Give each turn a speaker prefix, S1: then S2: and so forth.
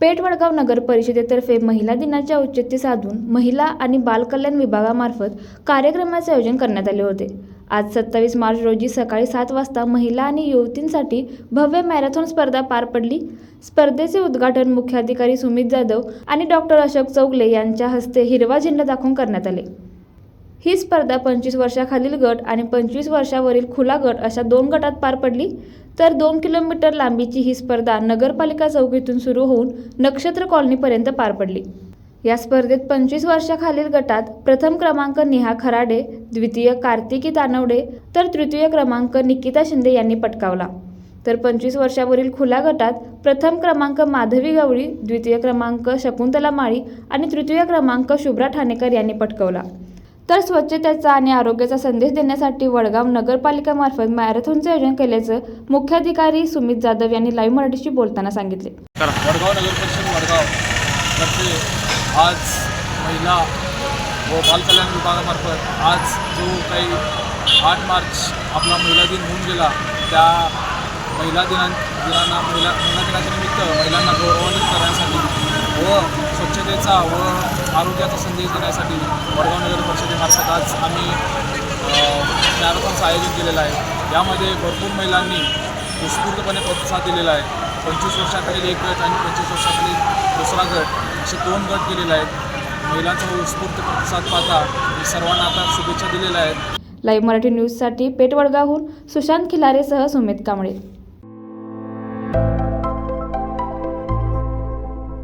S1: पेठ वडगाव नगर परिषदेतर्फे महिला दिनाचे औचित्य साधून महिला आणि बालकल्याण विभागामार्फत कार्यक्रमाचे आयोजन करण्यात आले होते. आज सत्तावीस मार्च रोजी सकाळी सात वाजता महिला आणि युवतींसाठी भव्य मॅरेथॉन स्पर्धा पार पडली. स्पर्धेचे उद्घाटन मुख्याधिकारी सुमित जाधव आणि डॉक्टर अशोक चौगले यांच्या हस्ते हिरवा झेंडा दाखवून करण्यात आले. ही स्पर्धा पंचवीस वर्षाखालील गट आणि पंचवीस वर्षावरील खुला गट अशा दोन गटात पार पडली. तर दोन किलोमीटर लांबीची ही स्पर्धा नगरपालिका चौकीतून सुरू होऊन नक्षत्र कॉलनीपर्यंत पार पडली. या स्पर्धेत पंचवीस वर्षाखालील गटात प्रथम क्रमांक नेहा खराडे द्वितीय कार्तिकी तानवडे तर तृतीय क्रमांक निकिता शिंदे यांनी पटकावला. तर पंचवीस वर्षावरील खुल्या गटात प्रथम क्रमांक माधवी गवळी द्वितीय क्रमांक शकुंतला माळी आणि तृतीय क्रमांक शुभ्रा ठाणेकर यांनी पटकवला. तर स्वच्छतेचा आणि आरोग्याचा संदेश देण्यासाठी वडगाव नगरपालिकेमार्फत मॅरेथॉनचे आयोजन केल्याचं मुख्याधिकारी सुमित जाधव यांनी लाईव्ह मराठीशी बोलताना सांगितले.
S2: वडगाव नगर परिषद वडगाव तर्फे आज महिला व बालकल्याण विभागामार्फत आज जो काही आठ मार्च आपला महिला दिन होऊन गेला त्या महिला दिना दिनांना महिला महिला दिनाच्या निमित्त महिलांना गौरवान्वित करण्यासाठी व स्वच्छतेचा व आरोग्याचा संदेश देण्यासाठी वडगाव नगर परिषदेमार्फत आज आम्ही मॅरेथॉनचं आयोजन केलेलं आहे. यामध्ये भरपूर महिलांनी उत्स्फूर्तपणे प्रतिसाद दिलेला आहे. पंचवीस वर्षाखालील एक गट आणि पंचवीस वर्षाखालील दुसरा गट असे दोन गट केलेले आहेत. महिलांचा उत्स्फूर्त प्रतिसाद पाहता मी सर्वांना आता शुभेच्छा दिलेल्या आहेत.
S1: लाईव्ह मराठी न्यूजसाठी पेठ वडगावहून सुशांत खिलारेसह सुमित कांबळे.